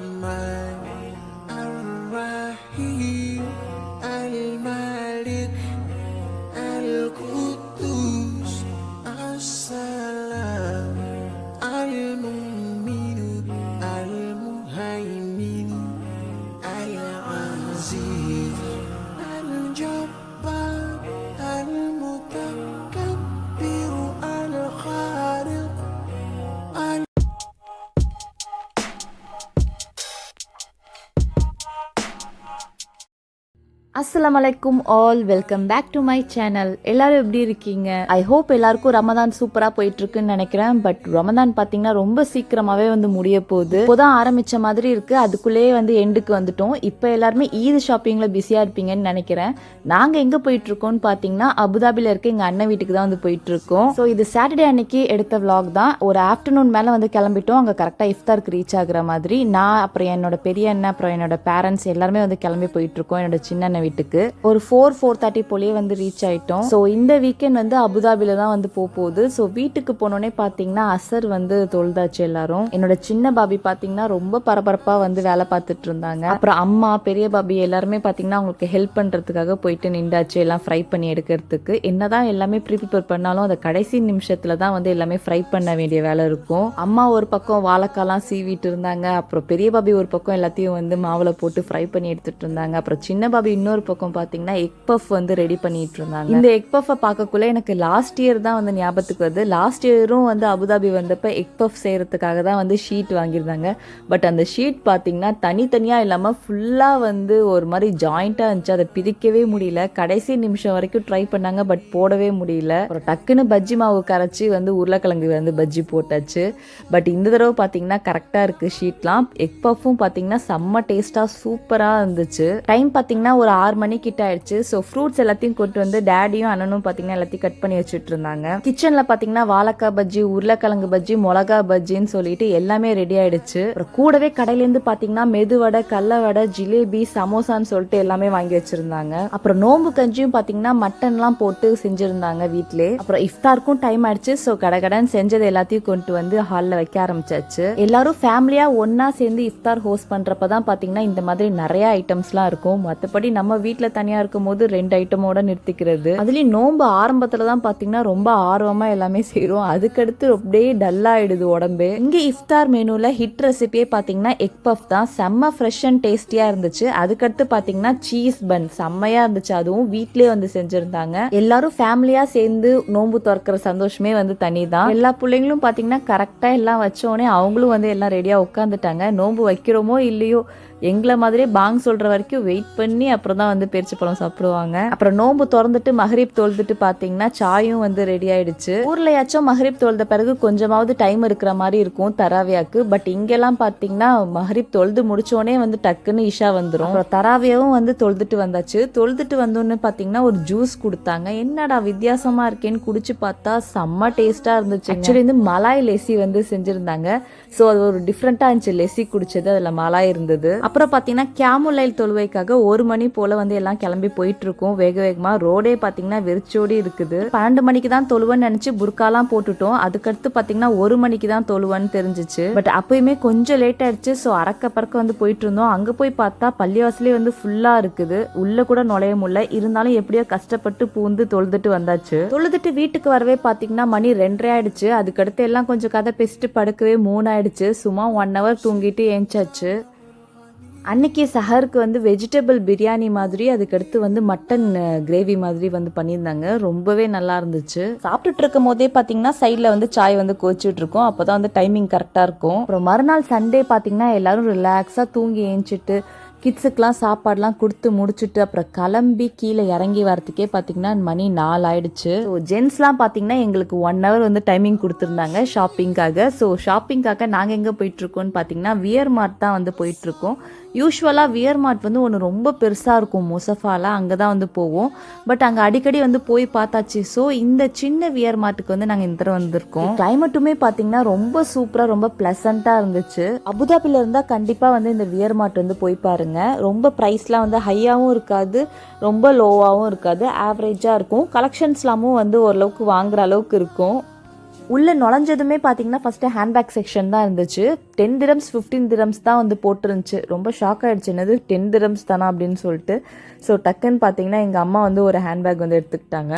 my. அஸ்லாம் வலைக்கும் all welcome back to my channel எல்லாரும் எப்படி இருக்கீங்க? ஐ ஹோப் எல்லாருக்கும் ரமதான் சூப்பரா போயிட்டு இருக்குன்னு நினைக்கிறேன். பட் ரமதான் பாத்தீங்கன்னா ரொம்ப சீக்கிரமாவே வந்து முடிய போகுது. இப்போதான் ஆரம்பிச்ச மாதிரி இருக்கு. அதுக்குள்ளேயே வந்து எண்டுக்கு வந்துட்டோம். இப்போ எல்லாருமே ஈத் ஷாப்பிங்ல பிஸியா இருப்பீங்கன்னு நினைக்கிறேன். நாங்க எங்க போயிட்டு இருக்கோம்னு பாத்தீங்கன்னா அபுதாபில இருக்க எங்க அண்ணன் வீட்டுக்கு தான் வந்து போயிட்டு இருக்கோம் ஸோ இது சாட்டர்டே அன்னைக்கு எடுத்த விளாக் தான். ஒரு ஆஃப்டர்நூன் மேல வந்து கிளம்பிட்டோம். அங்க கரெக்டா இஃப்தாருக்கு ரீச் ஆகுற மாதிரி. நான் அப்புறம் என்னோட பெரிய அண்ணன் அப்புறம் என்னோட பேரண்ட்ஸ் எல்லாருமே வந்து கிளம்பி போயிட்டு இருக்கோம் என்னோட சின்ன அண்ணன் வீட்டுக்கு. ஒரு ஃபோர் ஃபோர் தேர்ட்டி போலயே வந்து ரீச் ஆயிட்டோம். ஸோ இந்த வீக்கெண்ட் வந்து அபுதாபில தான் வந்து போக போகுது. ஸோ வீட்டுக்கு போனோடனே பாத்தீங்கன்னா அசர் வந்து தொழுதாச்சு எல்லாரும். என்னோட சின்ன பாபி பாத்தீங்கன்னா ரொம்ப பரபரப்பா வந்து வேலை பார்த்துட்டு இருந்தாங்க. அப்புறம் அம்மா பெரிய பாபி எல்லாருமே பாத்தீங்கன்னா அவங்களுக்கு ஹெல்ப் பண்றதுக்காக போயிட்டு நின்றாச்சு. எல்லாம் ஃப்ரை பண்ணி எடுக்கிறதுக்கு. என்னதான் எல்லாமே ப்ரீ ப்ரிப்பேர் பண்ணாலும் அந்த கடைசி நிமிஷத்துல தான் வந்து எல்லாமே ஃப்ரை பண்ண வேண்டிய வேலை இருக்கும். அம்மா ஒரு பக்கம் வாழைக்காலாம் சீவிட்டு இருந்தாங்க. அப்புறம் பெரிய பாபி ஒரு பக்கம் எல்லாத்தையும் வந்து மாவுல போட்டு ஃப்ரை பண்ணி எடுத்துட்டு இருந்தாங்க. அப்புறம் சின்ன பாபி இன்னொரு பக்கம் பார்த்தீங்கன்னா எக் பஃப் வந்து ரெடி பண்ணிட்டு இருந்தாங்க இந்த எக் பஃப்பை பார்க்கக்குள்ள எனக்கு லாஸ்ட் இயர் தான் வந்து ஞாபகத்துக்கு வருது. லாஸ்ட் இயரும் வந்து அபுதாபி வந்தப்ப எக் பஃப் செய்யறதுக்காக தான் வந்து ஷீட் வாங்கியிருந்தாங்க. பட் அந்த ஷீட் பார்த்தீங்கன்னா தனித்தனியாக இல்லாமல் ஃபுல்லாக வந்து ஒரு மாதிரி ஜாயிண்டாக இருந்துச்சு. அதை பிரிக்கவே முடியல. கடைசி நிமிஷம் வரைக்கும் ட்ரை பண்ணாங்க பட் போடவே முடியல. அப்புறம் டக்குன்னு பஜ்ஜி மாவு கரைச்சி வந்து உருளைக்கிழங்கு வந்து பஜ்ஜி போட்டாச்சு. பட் இந்த தடவை பார்த்தீங்கன்னா கரெக்டாக இருக்குது ஷீட்லாம் எக் பஃப்பும் பார்த்தீங்கன்னா செம்ம டேஸ்ட்டாக சூப்பராக இருந்துச்சு. டைம் பார்த்தீங்கன்னா ஒரு ஆறு மணி கிட்ட ஆயிடுச்சு. ஸோ ஃப்ரூட்ஸ் எல்லாத்தையும் கொண்டு வந்து டேடியும் அண்ணனும் பார்த்தீங்கன்னா எல்லாத்தையும் கட் பண்ணி வச்சுட்டு இருந்தாங்க கிச்சனில் பார்த்தீங்கன்னா வாழைக்காய் பஜ்ஜி உருளைக்கிழங்கு பஜ்ஜி மிளகா பஜ்ஜின்னு சொல்லிட்டு எல்லாமே ரெடி ஆயிடுச்சு. அப்புறம் கூடவே கடையிலேருந்து பார்த்தீங்கன்னா மெதுவடை கடல வடை ஜிலேபி சமோசான்னு சொல்லிட்டு எல்லாமே வாங்கி வச்சிருந்தாங்க. அப்புறம் நோம்பு கஞ்சியும் பார்த்தீங்கன்னா மட்டன்லாம் போட்டு செஞ்சிருந்தாங்க வீட்டிலே அப்புறம் இஃப்தாருக்கும் டைம் ஆயிடுச்சு. ஸோ கடகடன்னு செஞ்சது எல்லாத்தையும் கொண்டு வந்து ஹாலில் வைக்க ஆரம்பிச்சாச்சு. எல்லாரும் ஃபேமிலியாக ஒன்றா சேர்ந்து இஃப்தார் ஹோஸ்ட் பண்ணுறப்ப தான் பார்த்தீங்கன்னா இந்த மாதிரி நிறைய ஐட்டம்ஸ்லாம் இருக்கும். மற்றபடி நம்ம வீட்டில் தனியாக இருக்கும் போது ரெண்டு ஐட்டமோட நிறுத்திக்கிறது. அதுலேயும் நோன்பு ஆரம்பத்தில் தான் பார்த்தீங்கன்னா ரொம்ப ஆர்வமாக எல்லாமே செய்கிறோம் அதுக்கடுத்து அப்படியே டல்லாகிடுது உடம்பு. இங்கே இஃப்தார் மெனுவில் ஹிட் ரெசிபியே பார்த்தீங்கன்னா எக் பஃப் தான். செம்ம ஃப்ரெஷ் அண்ட் டேஸ்டியாக இருந்துச்சு. அதுக்கடுத்து பார்த்தீங்கன்னா சீஸ் பன் செம்மையாக இருந்துச்சு. அதுவும் வீட்லேயே வந்து செஞ்சுருந்தாங்க. எல்லாரும் ஃபேமிலியாக சேர்ந்து நோன்பு திறக்கிற சந்தோஷமே வந்து தனி தான். எல்லா பிள்ளைங்களும் பார்த்தீங்கன்னா கரெக்டாக எல்லாம் வச்சோடனே அவங்களும் வந்து எல்லாம் ரெடியாக உட்காந்துட்டாங்க நோன்பு வைக்கிறோமோ இல்லையோ எங்களை மாதிரியே பாங் சொல்கிற வரைக்கும் வெயிட் பண்ணி அப்புறம் தான் வந்து பேரிச்ச பழம் சாப்பிடுவாங்க. அப்புறம் நோம்பு திறந்துட்டு மஹரீப் தொழுதுட்டு பார்த்தீங்கன்னா சாயும் வந்து ரெடி ஆயிடுச்சு. ஊர்லயாச்சும் மஹரீப் தொழுத பிறகு கொஞ்சமாவது டைம் இருக்கிற மாதிரி இருக்கும் தராவியாக்கு. பட் இங்கெல்லாம் பார்த்தீங்கன்னா மஹரீப் தொழுது முடிச்சோடனே வந்து டக்குன்னு இஷா வந்துடும் அப்புறம் தராவியாவும் வந்து தொழுதுட்டு வந்தாச்சு. தொழுதுட்டு வந்தோன்னு பார்த்தீங்கன்னா ஒரு ஜூஸ் கொடுத்தாங்க. என்னடா வித்தியாசமா இருக்கேன்னு குடிச்சு பார்த்தா செம்ம டேஸ்டா இருந்துச்சு ஆக்சுவலி வந்து மலாய் லெசி வந்து செஞ்சிருந்தாங்க. ஸோ அது ஒரு டிஃப்ரெண்டா இருந்துச்சு. லெசி குடிச்சது அதில் மலாய் இருந்தது. அப்புறம் பார்த்தீங்கன்னா கேமுலைல் தொழுவைக்காக ஒரு மணி போல வந்து எல்லாம் கிளம்பி போயிட்டு இருக்கோம் வேக வேகமாக ரோடே பார்த்தீங்கன்னா வெறிச்சோடி இருக்குது. பன்னெண்டு மணிக்கு தான் தொழுவன்னு நினச்சி புர்காலாம் போட்டுட்டோம். அதுக்கடுத்து பார்த்தீங்கன்னா ஒரு மணிக்கு தான் தொழுவன்னு தெரிஞ்சிச்சு. பட் அப்பயுமே கொஞ்சம் லேட் ஆயிடுச்சு. ஸோ அறக்க பறக்க வந்து போயிட்டு இருந்தோம் அங்கே போய் பார்த்தா பள்ளிவாசலே வந்து ஃபுல்லாக இருக்குது. உள்ள கூட நுழைய முடியல. இருந்தாலும் எப்படியோ கஷ்டப்பட்டு பூந்து தொழுதுட்டு வந்தாச்சு. தொழுதுட்டு வீட்டுக்கு வரவே பார்த்தீங்கன்னா மணி ரெண்டரை ஆயிடுச்சு. அதுக்கடுத்து எல்லாம் கொஞ்சம் கதை பேசிட்டு படுக்கவே மூணு ஆயிடுச்சு சும்மா ஒன் ஹவர் தூங்கிட்டு ஏஞ்சாச்சு. அன்னைக்கு சஹருக்கு வந்து வெஜிடபிள் பிரியாணி மாதிரி அதுக்கடுத்து வந்து மட்டன் கிரேவி மாதிரி வந்து பண்ணியிருந்தாங்க. ரொம்பவே நல்லா இருந்துச்சு. சாப்பிட்டுட்டு இருக்கும் போதே பார்த்தீங்கன்னா சைடில் வந்து சாய் வந்து கோச்சிட்டு இருக்கோம். அப்போ தான் வந்து டைமிங் கரெக்டாக இருக்கும். அப்புறம் மறுநாள் சண்டே பார்த்தீங்கன்னா எல்லாரும் ரிலாக்ஸாக தூங்கி ஏஞ்சிட்டு கிட்ஸுக்கெலாம் சாப்பாடுலாம் கொடுத்து முடிச்சுட்டு அப்புறம் கிளம்பி கீழே இறங்கி வரத்துக்கே பார்த்தீங்கன்னா மணி நாலு ஆயிடுச்சு ஸோ ஜென்ஸ்லாம் பார்த்தீங்கன்னா எங்களுக்கு ஒன் ஹவர் வந்து டைமிங் கொடுத்துருந்தாங்க ஷாப்பிங்காக ஸோ ஷாப்பிங்காக நாங்கள் எங்கே போயிட்டுருக்கோம்னு பார்த்தீங்கன்னா வியர் மார்ட் தான் வந்து போயிட்டுருக்கோம் யூஸ்வலாக வியர் மார்ட் வந்து ஒன்று ரொம்ப பெருசாக இருக்கும் முசஃபால அங்கே தான் வந்து போவோம். பட் அங்கே அடிக்கடி வந்து போய் பார்த்தாச்சு. ஸோ இந்த சின்ன வியர் மார்ட்டுக்கு வந்து நாங்கள் இந்த தடவை வந்திருக்கோம். கிளைமேட்டுமே பார்த்தீங்கன்னா ரொம்ப சூப்பராக ரொம்ப ப்ளசண்ட்டாக இருந்துச்சு. அபுதாபியில் இருந்தால் கண்டிப்பாக வந்து இந்த வியர் மார்ட் வந்து போய் பாருங்க. ரொம்ப ப்ரைஸ்லாம் வந்து ஹையாகவும் இருக்காது. ரொம்ப லோவாகவும் இருக்காது. ஆவரேஜாக இருக்கும். கலெக்ஷன்ஸ்லாமும் வந்து ஓரளவுக்கு வாங்குற அளவுக்கு இருக்கும். உள்ளே நுழைஞ்சதுமே பார்த்தீங்கன்னா ஃபஸ்ட்டு ஹேண்ட்பேக் செக்ஷன் தான் இருந்துச்சு. டென் திரம்ஸ் ஃபிஃப்டீன் திரம்ஸ் தான் வந்து போட்டுருந்துச்சு. ரொம்ப ஷாக் ஆகிடுச்சு என்னது டென் திரம்ஸ் தானா அப்படின்னு சொல்லிட்டு. ஸோ டக்குன்னு பார்த்தீங்கன்னா எங்கள் அம்மா வந்து ஒரு ஹேண்ட்பேக் வந்து எடுத்துக்கிட்டாங்க.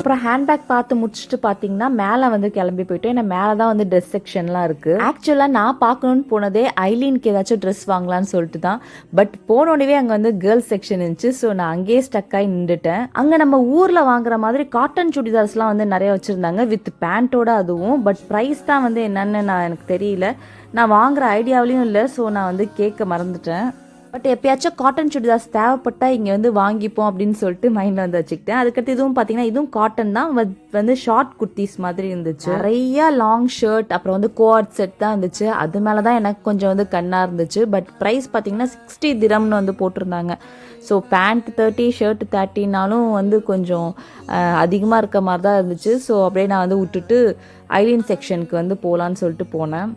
அப்புறம் ஹேண்ட்பேக் பார்த்து முடிச்சுட்டு பார்த்தீங்கன்னா மேலே வந்து கிளம்பி போயிட்டோம். ஏன்னா மேலே தான் வந்து ட்ரெஸ் செக்ஷன்லாம் இருக்கு. ஆக்சுவலாக நான் பார்க்கணும்னு போனதே ஐலீனுக்கு ஏதாச்சும் ட்ரெஸ் வாங்கலாம்னு சொல்லிட்டு தான் பட் போனோடவே அங்கே வந்து கேர்ள்ஸ் செக்ஷன் இருந்துச்சு. ஸோ நான் அங்கேயே ஸ்டக் ஆகி நின்றுட்டேன். அங்கே நம்ம ஊரில் வாங்குற மாதிரி காட்டன் சுடிதார்ஸ்லாம் வந்து நிறைய வச்சுருந்தாங்க. வித் பேண்ட்டோட அதுவும். பட் ப்ரைஸ் தான் வந்து என்னன்னு நான் எனக்கு தெரியல. நான் வாங்குற ஐடியாவிலையும் இல்லை. ஸோ நான் வந்து கேட்க மறந்துட்டேன். பட் எப்பயாச்சும் காட்டன் சுடிதார்ஸ் தேவைப்பட்டால் இங்கே வந்து வாங்கிப்போம் அப்படின்னு சொல்லிட்டு மைண்டில் வந்து வச்சுக்கிட்டேன். அதுக்கடுத்து இதுவும் பார்த்தீங்கன்னா இதுவும் காட்டன் தான். வந்து ஷார்ட் குர்த்திஸ் மாதிரி இருந்துச்சு. நிறைய லாங் ஷர்ட் அப்புறம் வந்து கோஆட் செட் தான் இருந்துச்சு. அது மேலே தான் எனக்கு கொஞ்சம் வந்து கண்ணாக இருந்துச்சு. பட் ப்ரைஸ் பார்த்தீங்கன்னா சிக்ஸ்டி திரம்னு வந்து போட்டிருந்தாங்க. ஸோ பேண்ட் தேர்ட்டி ஷர்ட் தேர்ட்டினாலும் வந்து கொஞ்சம் அதிகமாக இருக்க மாதிரி தான் இருந்துச்சு. ஸோ அப்படியே நான் வந்து விட்டுட்டு ஐலின் செக்ஷனுக்கு வந்து போகலான்னு சொல்லிட்டு போனேன்.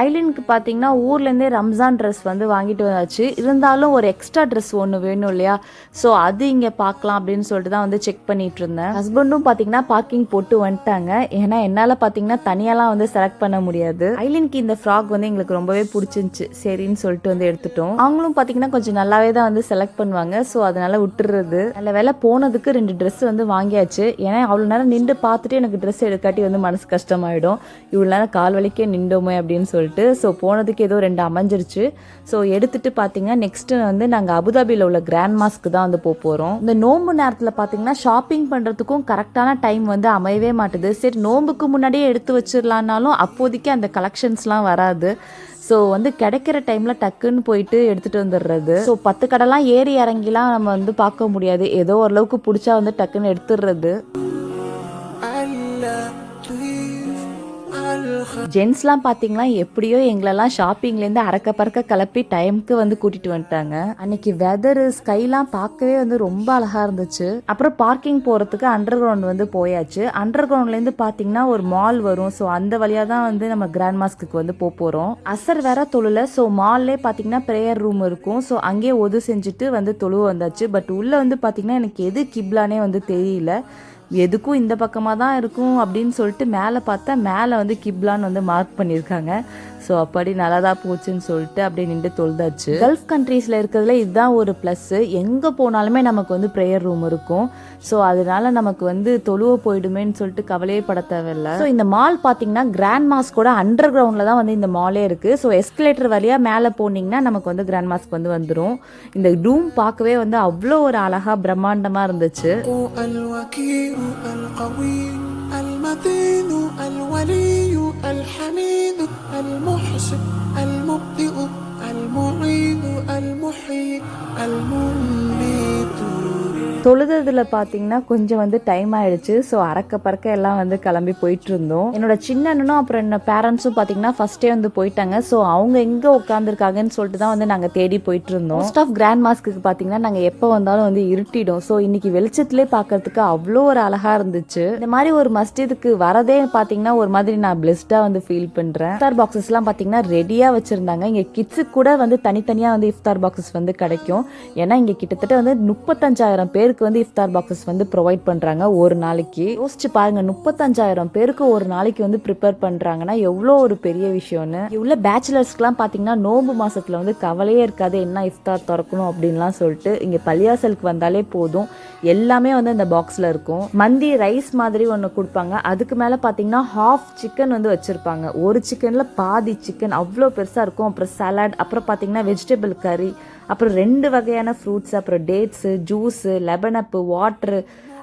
ஐலினுக்கு பார்த்தீங்கன்னா ஊர்லேருந்தே ரம்ஜான் ட்ரெஸ் வந்து வாங்கிட்டு வந்தாச்சு. இருந்தாலும் ஒரு எக்ஸ்ட்ரா ட்ரெஸ் ஒன்று வேணும் இல்லையா? ஸோ அது இங்கே பார்க்கலாம் அப்படின்னு சொல்லிட்டு தான் வந்து செக் பண்ணிட்டு இருந்தேன். ஹஸ்பண்டும் பார்த்தீங்கன்னா பார்க்கிங் போட்டு வந்துட்டாங்க. ஏன்னா என்னால் பார்த்தீங்கன்னா தனியாலாம் வந்து செலக்ட் பண்ண முடியாது. ஐலினுக்கு இந்த ஃப்ராக் வந்து எங்களுக்கு ரொம்பவே பிடிச்சிருந்துச்சு. சரின்னு சொல்லிட்டு வந்து எடுத்துட்டோம். அவங்களும் பார்த்தீங்கன்னா கொஞ்சம் நல்லாவே தான் வந்து செலக்ட் பண்ணுவாங்க. ஸோ அதனால விட்டுறது. நல்ல வேலை போனதுக்கு ரெண்டு ட்ரெஸ் வந்து வாங்கியாச்சு. ஏன்னா அவ்வளோ நேரம் நின்று பார்த்துட்டு எனக்கு ட்ரெஸ் எடுக்காட்டி வந்து மனசு கஷ்டமாயிடும். இவ்வளோ நேரம் கால் வலிக்கே நின்றோமே அப்படின்னு சொல்லிட்டு ஸோ போனதுக்கு ஏதோ ரெண்டு அமைஞ்சிருச்சு. ஸோ எடுத்துகிட்டு பார்த்தீங்கன்னா நெக்ஸ்ட்டு வந்து நாங்கள் அபுதாபியில் உள்ள கிராண்ட் மாஸ்க்கு தான் வந்து போக போகிறோம் இந்த நோம்பு நேரத்தில் பார்த்தீங்கன்னா ஷாப்பிங் பண்ணுறதுக்கும் கரெக்டான டைம் வந்து அமையவே மாட்டுது. சரி நோம்புக்கு முன்னாடியே எடுத்து வச்சிடலான்னாலும் அப்போதைக்கு அந்த கலெக்ஷன்ஸ்லாம் வராது. ஸோ வந்து கிடைக்கிற டைமில் டக்குன்னு போயிட்டு எடுத்துகிட்டு வந்துடுறது ஸோ பத்து கடைலாம் ஏறி இறங்கிலாம் நம்ம வந்து பார்க்க முடியாது. ஏதோ ஓரளவுக்கு பிடிச்சா வந்து டக்குன்னு எடுத்துடுறது ஜென்ஸ்லாம் பார்த்தீங்கன்னா எப்படியோ எங்களெல்லாம் ஷாப்பிங்லேருந்து அறக்க பறக்க கிளப்பி டைம்க்கு வந்து கூட்டிட்டு வந்துட்டாங்க. அன்னைக்கு வெதரு ஸ்கைலாம் பார்க்கவே வந்து ரொம்ப அழகா இருந்துச்சு. அப்புறம் பார்க்கிங் போகிறதுக்கு அண்டர் கிரவுண்ட் வந்து போயாச்சு. அண்டர் கிரவுண்ட்லேருந்து பார்த்தீங்கன்னா ஒரு மால் வரும். ஸோ அந்த வழியாக தான் வந்து நம்ம கிராண்ட் மாஸ்க்கு வந்து போக போகிறோம் அசர் வேற தொழுல. ஸோ மால்லே பார்த்தீங்கன்னா ப்ரேயர் ரூம் இருக்கும். ஸோ அங்கேயே ஒது செஞ்சுட்டு வந்து தொழுவ வந்தாச்சு. பட் உள்ளே வந்து பார்த்தீங்கன்னா எனக்கு எது கிப்லானே வந்து தெரியல. எதுக்கும் இந்த பக்கமாக தான் இருக்கும் அப்படின்னு சொல்லிட்டு மேலே பார்த்தா மேலே வந்து கிப்லான்னு வந்து மார்க் பண்ணியிருக்காங்க. ஸோ அப்படி நல்லா தான் போச்சுன்னு சொல்லிட்டு அப்படியே நின்று தொழுதாச்சு. கல்ஃப் கண்ட்ரீஸில் இருக்கிறதுல இதுதான் ஒரு ப்ளஸ்ஸு எங்கே போனாலுமே நமக்கு வந்து ப்ரேயர் ரூம் இருக்கும். ஸோ அதனால நமக்கு வந்து தொழுவ போயிடுமேன்னு சொல்லிட்டு கவலையே பட தேவையில்லை. ஸோ இந்த மால் பார்த்தீங்கன்னா கிராண்ட் மாஸ் கூட அண்டர் கிரவுண்டில் தான் வந்து இந்த மாலே இருக்குது ஸோ எஸ்கலேட்டர் வழியாக மேலே போனீங்கன்னா நமக்கு வந்து கிராண்ட் மாஸ்க் வந்து வந்துடும் இந்த டூம் பார்க்கவே வந்து அவ்வளோ ஒரு அழகாக பிரம்மாண்டமாக இருந்துச்சு. المتين الولي الحميد المحسن المبدئ المعيد المحيي المميت தொழுதுல பார்த்தீங்கன்னா கொஞ்சம் வந்து டைம் ஆயிடுச்சு. ஸோ அறக்க பறக்க எல்லாம் வந்து கிளம்பி போயிட்டு இருந்தோம் என்னோட சின்ன அண்ணனும் அப்புறம் என்ன பேரண்ட்ஸும் பார்த்தீங்கன்னா ஃபர்ஸ்டே வந்து போயிட்டாங்க. ஸோ அவங்க எங்கே உட்காந்துருக்காங்கன்னு சொல்லிட்டு தான் வந்து நாங்கள் தேடி போயிட்டு இருந்தோம் மோஸ்ட் ஆஃப் கிராண்ட் மாஸ்க்கு பார்த்தீங்கன்னா நாங்கள் எப்போ வந்தாலும் வந்து இருட்டிடும். ஸோ இன்னைக்கு வெளிச்சத்துலேயே பார்க்கறதுக்கு அவ்வளோ ஒரு அழகாக இருந்துச்சு. இந்த மாதிரி ஒரு மஸ்ஜிதுக்கு வரதே பார்த்தீங்கன்னா ஒரு மாதிரி நான் பிளெஸ்டாக வந்து ஃபீல் பண்ணுறேன் இஃப்தார் பாக்ஸஸ்லாம் பார்த்தீங்கன்னா ரெடியாக வச்சுருந்தாங்க. இங்கே கிட்ஸுக்கு கூட வந்து தனித்தனியாக வந்து இஃப்தார் பாக்ஸஸ் வந்து கிடைக்கும். ஏன்னா இங்கே கிட்டத்தட்ட வந்து முப்பத்தஞ்சாயிரம் பேர் பேருக்கு வந்து இஃப்தார் பாக்ஸஸ் வந்து ப்ரொவைட் பண்ணுறாங்க ஒரு நாளைக்கு. யோசிச்சு பாருங்க முப்பத்தஞ்சாயிரம் பேருக்கு ஒரு நாளைக்கு வந்து ப்ரிப்பேர் பண்ணுறாங்கன்னா எவ்வளோ ஒரு பெரிய விஷயம்னு. இவ்வளோ உள்ள பேச்சுலர்ஸ்க்குலாம் பார்த்தீங்கன்னா நோம்பு மாதத்தில் வந்து கவலையே இருக்காது என்ன இஃப்தார் திறக்கணும் அப்படின்லாம் சொல்லிட்டு இங்கே பள்ளியாசலுக்கு வந்தாலே போதும். எல்லாமே வந்து அந்த பாக்ஸில் இருக்கும். மந்தி ரைஸ் மாதிரி ஒன்று கொடுப்பாங்க. அதுக்கு மேலே பார்த்தீங்கன்னா ஹாஃப் சிக்கன் வந்து வச்சுருப்பாங்க. ஒரு சிக்கனில் பாதி சிக்கன் அவ்வளோ பெருசாக இருக்கும். அப்புறம் சலாட் அப்புறம் பார்த்தீங்கன்னா வெஜிடபிள் கறி அப்புறம் ரெண்டு வகையான ஃப்ரூட்ஸ் அப்புறம் டேட்ஸு ஜூஸு லெபன் அப்பு வாட்ரு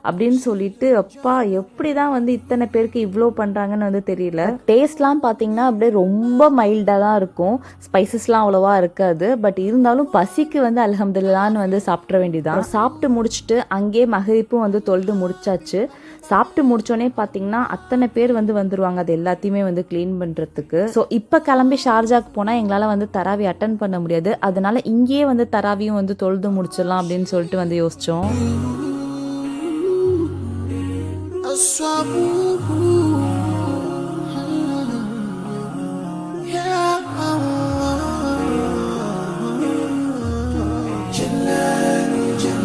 அப்படின்னு சொல்லிட்டு அப்பா எப்படி தான் வந்து இத்தனை பேருக்கு இவ்வளோ பண்ணுறாங்கன்னு வந்து தெரியல. டேஸ்ட்லாம் பார்த்தீங்கன்னா அப்படியே ரொம்ப மைல்டாக தான் இருக்கும். ஸ்பைசஸ்லாம் அவ்வளோவா இருக்காது. பட் இருந்தாலும் பசிக்கு வந்து அலகம்துல்லான்னு வந்து சாப்பிட்ற வேண்டியதான் சாப்பிட்டு முடிச்சுட்டு அங்கேயே மகரிப்பும் வந்து தொழுது முடிச்சாச்சு. சாப்பிட்டு முடிச்சோடனே பார்த்தீங்கன்னா அத்தனை பேர் வந்து வந்துருவாங்க. அது எல்லாத்தையுமே வந்து க்ளீன் பண்ணுறதுக்கு ஸோ இப்போ கிளம்பி ஷார்ஜாக்கு போனால் எங்களால் வந்து தராவி அட்டன் பண்ண முடியாது. அதனால இங்கேயே வந்து தராவியும் வந்து தொழுது முடிச்சிடலாம் அப்படின்னு சொல்லிட்டு வந்து யோசித்தோம்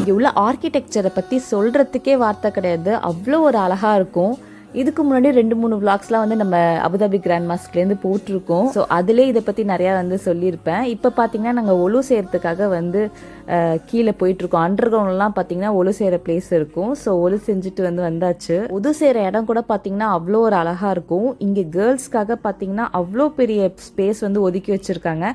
இங்கே உள்ள ஆர்கிடெக்சரை பற்றி சொல்கிறதுக்கே வார்த்தை கிடையாது. அவ்வளோ ஒரு அழகாக இருக்கும். இதுக்கு முன்னாடி ரெண்டு மூணு விளாக்ஸ்லாம் வந்து நம்ம அபுதாபி கிராண்ட் மாஸ்க்லேருந்து போட்டிருக்கோம். ஸோ அதிலே இதை பற்றி நிறையா வந்து சொல்லியிருப்பேன். இப்போ பார்த்தீங்கன்னா நாங்கள் ஒலு செய்கிறதுக்காக வந்து கீழே போயிட்டுருக்கோம். அண்டர் கிரவுண்ட்லாம் பார்த்தீங்கன்னா ஒலு செய்கிற பிளேஸ் இருக்கும். ஸோ ஒலு செஞ்சுட்டு வந்து வந்தாச்சு. உது செய்கிற இடம் கூட பார்த்தீங்கன்னா அவ்வளோ ஒரு அழகாக இருக்கும். இங்கே கேர்ள்ஸ்க்காக பார்த்தீங்கன்னா அவ்வளோ பெரிய ஸ்பேஸ் வந்து ஒதுக்கி வச்சுருக்காங்க.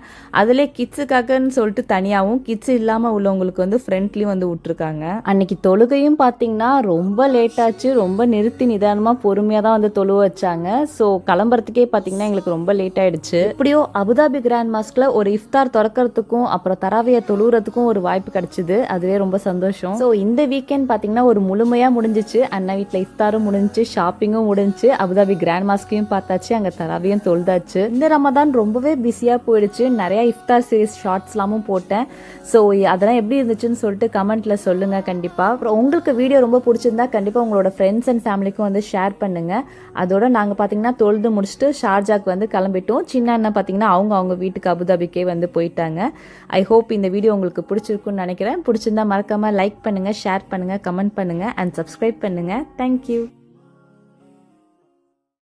அதிலே கிட்ஸுக்காகன்னு சொல்லிட்டு தனியாகவும் கிட்ஸ் இல்லாமல் உள்ளவங்களுக்கு வந்து ஃப்ரண்ட்லேயும் வந்து விட்டுருக்காங்க. அன்னைக்கு தொழுகையும் பார்த்தீங்கன்னா ரொம்ப லேட்டாச்சு ரொம்ப நிறுத்தி நிதானமாக பொறுமையாக தான் வந்து தொழு வச்சாங்க. ஸோ கிளம்புறதுக்கே பார்த்தீங்கன்னா எங்களுக்கு ரொம்ப லேட் ஆயிடுச்சு. இப்படியோ அபுதாபி கிராண்ட் மாஸ்க்ல ஒரு இஃப்தார் திறக்கிறதுக்கும் அப்புறம் தராவிய தொழுவுறதுக்கும் ஒரு வாய்ப்பு கிடைச்சிது. அதுவே ரொம்ப சந்தோஷம். ஸோ இந்த வீக்கெண்ட் பார்த்தீங்கன்னா ஒரு முழுமையாக முடிஞ்சிச்சு. அண்ணா வீட்டில் இஃப்தாரும் முடிஞ்சிச்சு ஷாப்பிங்கும் முடிஞ்சிச்சு. அபுதாபி கிராண்ட் மாஸ்கையும் பார்த்தாச்சு அங்கே தராவியும் தொழுதாச்சு. இந்த ரமதான் ரொம்பவே பிஸியாக போயிடுச்சு. நிறையா இஃப்தார் சீரிஸ் ஷார்ட்ஸ்லாமும் போட்டேன். ஸோ அதெல்லாம் எப்படி இருந்துச்சுன்னு சொல்லிட்டு கமெண்ட்டில் சொல்லுங்க கண்டிப்பாக அப்புறம் உங்களுக்கு வீடியோ ரொம்ப பிடிச்சிருந்தா கண்டிப்பாக உங்களோட ஃப்ரெண்ட்ஸ் அண்ட் ஃபேமிலிக்கும் வந்து ஷேர் பண்ணுங்க. அதோட நாங்க பாத்தீங்கன்னா தொழுது முடிச்சுட்டு ஷார்ஜாக்கு வந்து கிளம்பிட்டோம். சின்ன அண்ணன் பாத்தீங்கன்னா அவங்க அவங்க வீட்டுக்கு அபுதாபிக்கே வந்து போயிட்டாங்க. ஐ ஹோப் இந்த வீடியோ உங்களுக்கு பிடிச்சிருக்குன்னு நினைக்கிறேன். பிடிச்சிருந்தா மறக்காம லைக் பண்ணுங்க ஷேர் பண்ணுங்க கமெண்ட் பண்ணுங்க அண்ட் சப்ஸ்கிரைப் பண்ணுங்க. தேங்க்யூ